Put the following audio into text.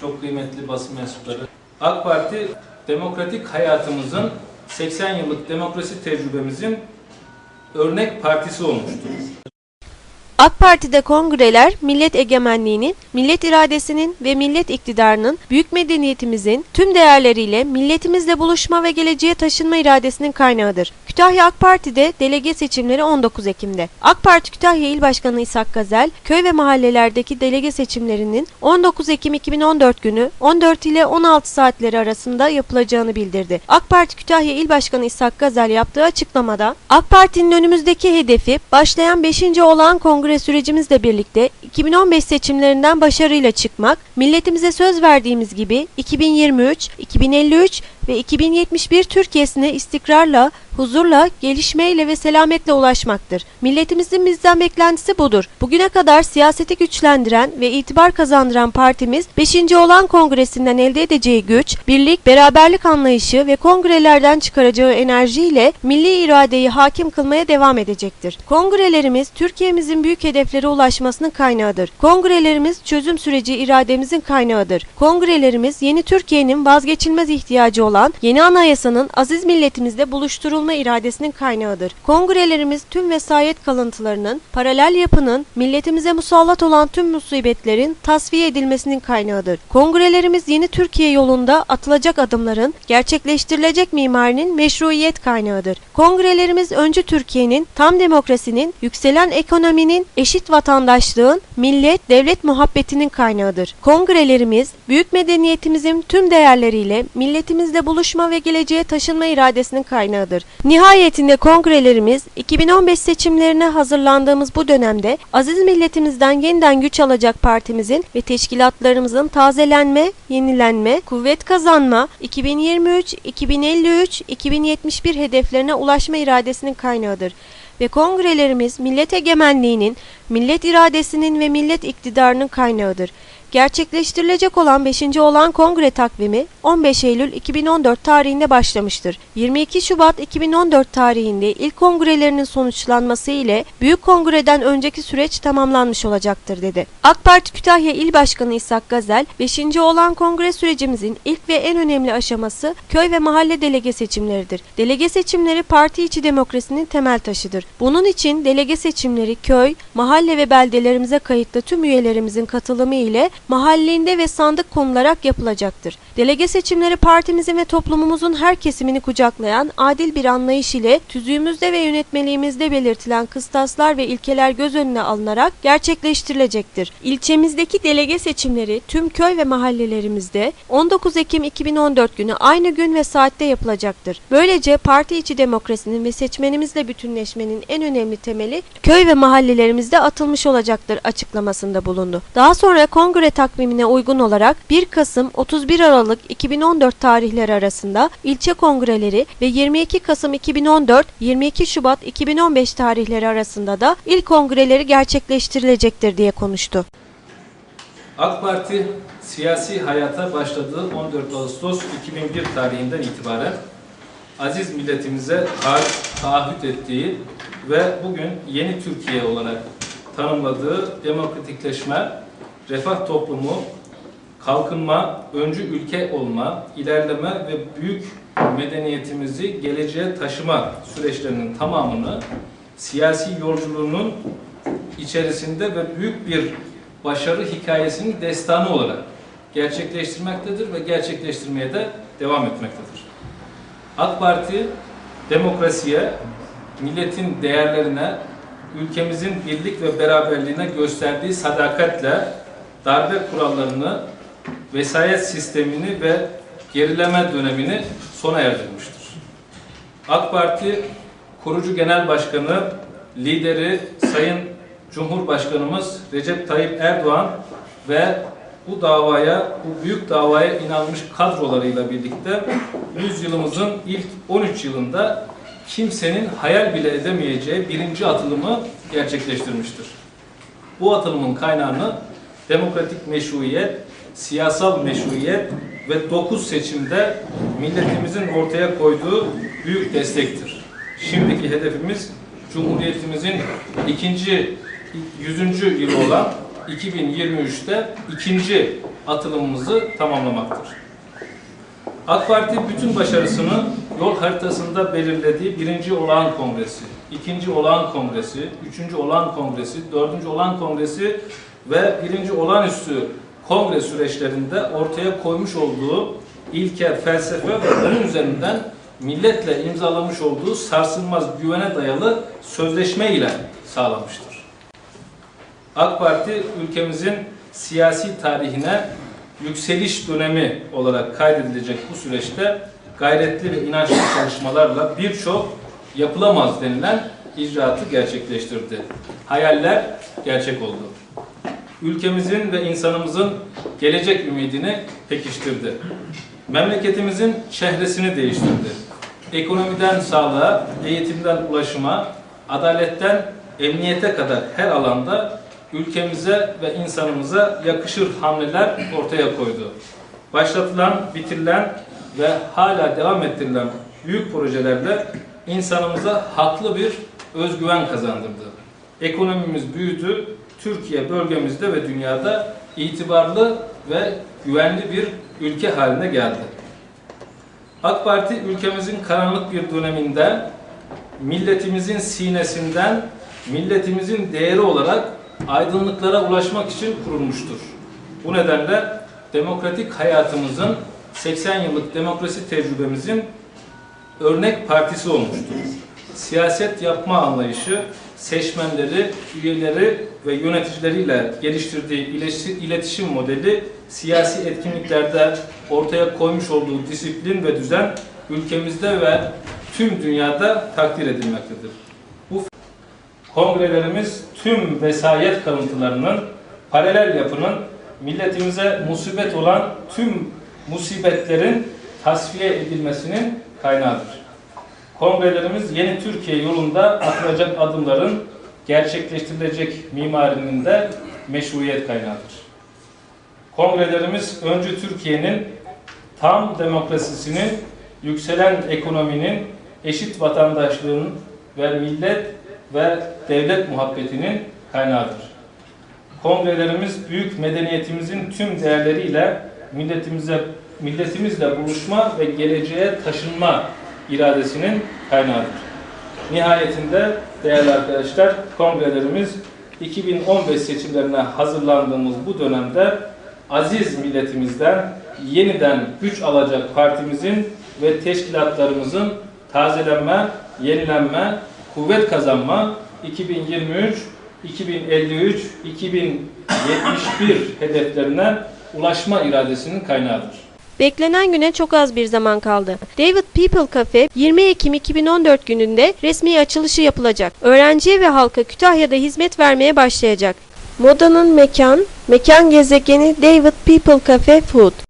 Çok kıymetli basın mensupları. AK Parti demokratik hayatımızın 80 yıllık demokrasi tecrübemizin örnek partisi olmuştur. AK Parti'de kongreler millet egemenliğinin, millet iradesinin ve millet iktidarının büyük medeniyetimizin tüm değerleriyle milletimizle buluşma ve geleceğe taşınma iradesinin kaynağıdır. Kütahya AK Parti'de delege seçimleri 19 Ekim'de. AK Parti Kütahya İl Başkanı İshak Gazel, köy ve mahallelerdeki delege seçimlerinin 19 Ekim 2014 günü 14 ile 16 saatleri arasında yapılacağını bildirdi. AK Parti Kütahya İl Başkanı İshak Gazel yaptığı açıklamada, AK Parti'nin önümüzdeki hedefi başlayan 5. olağan kongre sürecimizle birlikte 2015 seçimlerinden başarıyla çıkmak, milletimize söz verdiğimiz gibi 2023, 2053 ve 2071 Türkiye'sine istikrarla, huzurla, gelişmeyle ve selametle ulaşmaktır. Milletimizin bizden beklentisi budur. Bugüne kadar siyaseti güçlendiren ve itibar kazandıran partimiz 5. olan kongresinden elde edeceği güç, birlik, beraberlik anlayışı ve kongrelerden çıkaracağı enerjiyle milli iradeyi hakim kılmaya devam edecektir. Kongrelerimiz Türkiye'mizin büyük hedeflere ulaşmasının kaynağıdır. Kongrelerimiz çözüm süreci irademizin kaynağıdır. Kongrelerimiz yeni Türkiye'nin vazgeçilmez ihtiyacı olan yeni anayasanın aziz milletimizle buluşturulma iradesinin kaynağıdır. Kongrelerimiz tüm vesayet kalıntılarının, paralel yapının, milletimize musallat olan tüm musibetlerin tasfiye edilmesinin kaynağıdır. Kongrelerimiz yeni Türkiye yolunda atılacak adımların, gerçekleştirilecek mimarinin meşruiyet kaynağıdır. Kongrelerimiz öncü Türkiye'nin, tam demokrasinin, yükselen ekonominin, eşit vatandaşlığın, millet, devlet muhabbetinin kaynağıdır. Kongrelerimiz, büyük medeniyetimizin tüm değerleriyle milletimizle buluşma ve geleceğe taşınma iradesinin kaynağıdır. Nihayetinde kongrelerimiz 2015 seçimlerine hazırlandığımız bu dönemde aziz milletimizden yeniden güç alacak partimizin ve teşkilatlarımızın tazelenme, yenilenme, kuvvet kazanma, 2023, 2053, 2071 hedeflerine ulaşma iradesinin kaynağıdır ve kongrelerimiz millet egemenliğinin, millet iradesinin ve millet iktidarının kaynağıdır. Gerçekleştirilecek olan 5. olan kongre takvimi 15 Eylül 2014 tarihinde başlamıştır. 22 Şubat 2014 tarihinde ilk kongrelerinin sonuçlanması ile Büyük Kongreden önceki süreç tamamlanmış olacaktır dedi. AK Parti Kütahya İl Başkanı İshak Gazel, 5. olan kongre sürecimizin ilk ve en önemli aşaması köy ve mahalle delege seçimleridir. Delege seçimleri parti içi demokrasinin temel taşıdır. Bunun için delege seçimleri köy, mahalle ve beldelerimize kayıtlı tüm üyelerimizin katılımı ile mahallinde ve sandık konularak yapılacaktır. Delege seçimleri partimizin ve toplumumuzun her kesimini kucaklayan adil bir anlayış ile tüzüğümüzde ve yönetmeliğimizde belirtilen kıstaslar ve ilkeler göz önüne alınarak gerçekleştirilecektir. İlçemizdeki delege seçimleri tüm köy ve mahallelerimizde 19 Ekim 2014 günü aynı gün ve saatte yapılacaktır. Böylece parti içi demokrasinin ve seçmenimizle bütünleşmenin en önemli temeli köy ve mahallelerimizde atılmış olacaktır açıklamasında bulundu. Daha sonra kongre takvimine uygun olarak 1 Kasım 31 Aralık 2014 tarihleri arasında ilçe kongreleri ve 22 Kasım 2014 22 Şubat 2015 tarihleri arasında da il kongreleri gerçekleştirilecektir diye konuştu. AK Parti siyasi hayata başladığı 14 Ağustos 2001 tarihinden itibaren aziz milletimize ta- taahhüt ettiği ve bugün yeni Türkiye olarak tanımladığı demokratikleşme, refah toplumu, kalkınma, öncü ülke olma, ilerleme ve büyük medeniyetimizi geleceğe taşıma süreçlerinin tamamını siyasi yolculuğunun içerisinde ve büyük bir başarı hikayesinin destanı olarak gerçekleştirmektedir ve gerçekleştirmeye de devam etmektedir. AK Parti demokrasiye, milletin değerlerine, ülkemizin birlik ve beraberliğine gösterdiği sadakatle darbe kurallarını, vesayet sistemini ve gerileme dönemini sona erdirmiştir. AK Parti kurucu genel başkanı, lideri Sayın Cumhurbaşkanımız Recep Tayyip Erdoğan ve bu davaya, bu büyük davaya inanmış kadrolarıyla birlikte 100 yılımızın ilk 13 yılında kimsenin hayal bile edemeyeceği birinci atılımı gerçekleştirmiştir. Bu atılımın kaynağını demokratik meşruiyet, siyasal meşruiyet ve 9 seçimde milletimizin ortaya koyduğu büyük destektir. Şimdiki hedefimiz Cumhuriyetimizin ikinci 100. yılı olan 2023'te ikinci atılımımızı tamamlamaktır. AK Parti bütün başarısını yol haritasında belirlediği birinci olağan kongresi, ikinci olağan kongresi, üçüncü olağan kongresi, dördüncü olağan kongresi ve birinci olağanüstü kongre süreçlerinde ortaya koymuş olduğu ilke, felsefe ve bunun üzerinden milletle imzalamış olduğu sarsılmaz güvene dayalı sözleşme ile sağlamıştır. AK Parti ülkemizin siyasi tarihine yükseliş dönemi olarak kaydedilecek bu süreçte gayretli ve inançlı çalışmalarla birçok yapılamaz denilen icraatı gerçekleştirdi. Hayaller gerçek oldu. Ülkemizin ve insanımızın gelecek ümidini pekiştirdi. Memleketimizin çehresini değiştirdi. Ekonomiden sağlığa, eğitimden ulaşıma, adaletten emniyete kadar her alanda ülkemize ve insanımıza yakışır hamleler ortaya koydu. Başlatılan, bitirilen ve hala devam ettirilen büyük projelerle insanımıza haklı bir özgüven kazandırdı. Ekonomimiz büyüdü, Türkiye bölgemizde ve dünyada itibarlı ve güvenli bir ülke haline geldi. AK Parti ülkemizin karanlık bir döneminde milletimizin sinesinden milletimizin değeri olarak aydınlıklara ulaşmak için kurulmuştur. Bu nedenle demokratik hayatımızın 80 yıllık demokrasi tecrübemizin örnek partisi olmuştur. Siyaset yapma anlayışı seçmenleri, üyeleri ve yöneticileriyle geliştirdiği iletişi- iletişim modeli siyasi etkinliklerde ortaya koymuş olduğu disiplin ve düzen ülkemizde ve tüm dünyada takdir edilmektedir. Bu kongrelerimiz tüm vesayet kalıntılarının paralel yapının milletimize musibet olan tüm musibetlerin tasfiye edilmesinin kaynağıdır. Kongrelerimiz yeni Türkiye yolunda atılacak adımların gerçekleştirilecek mimarinin de meşruiyet kaynağıdır. Kongrelerimiz öncü Türkiye'nin tam demokrasisinin, yükselen ekonominin, eşit vatandaşlığın ve millet ve devlet muhabbetinin kaynağıdır. Kongrelerimiz büyük medeniyetimizin tüm değerleriyle milletimize milletimizle buluşma ve geleceğe taşınma iradesinin kaynağıdır. Nihayetinde değerli arkadaşlar kongrelerimiz 2015 seçimlerine hazırlandığımız bu dönemde aziz milletimizden yeniden güç alacak partimizin ve teşkilatlarımızın tazelenme, yenilenme, kuvvet kazanma 2023, 2053, 2071 hedeflerine ulaşma iradesinin kaynağıdır. Beklenen güne çok az bir zaman kaldı. David People Cafe 20 Ekim 2014 gününde resmi açılışı yapılacak. Öğrenciye ve halka Kütahya'da hizmet vermeye başlayacak. Modanın mekan, mekan gezegeni David People Cafe Food.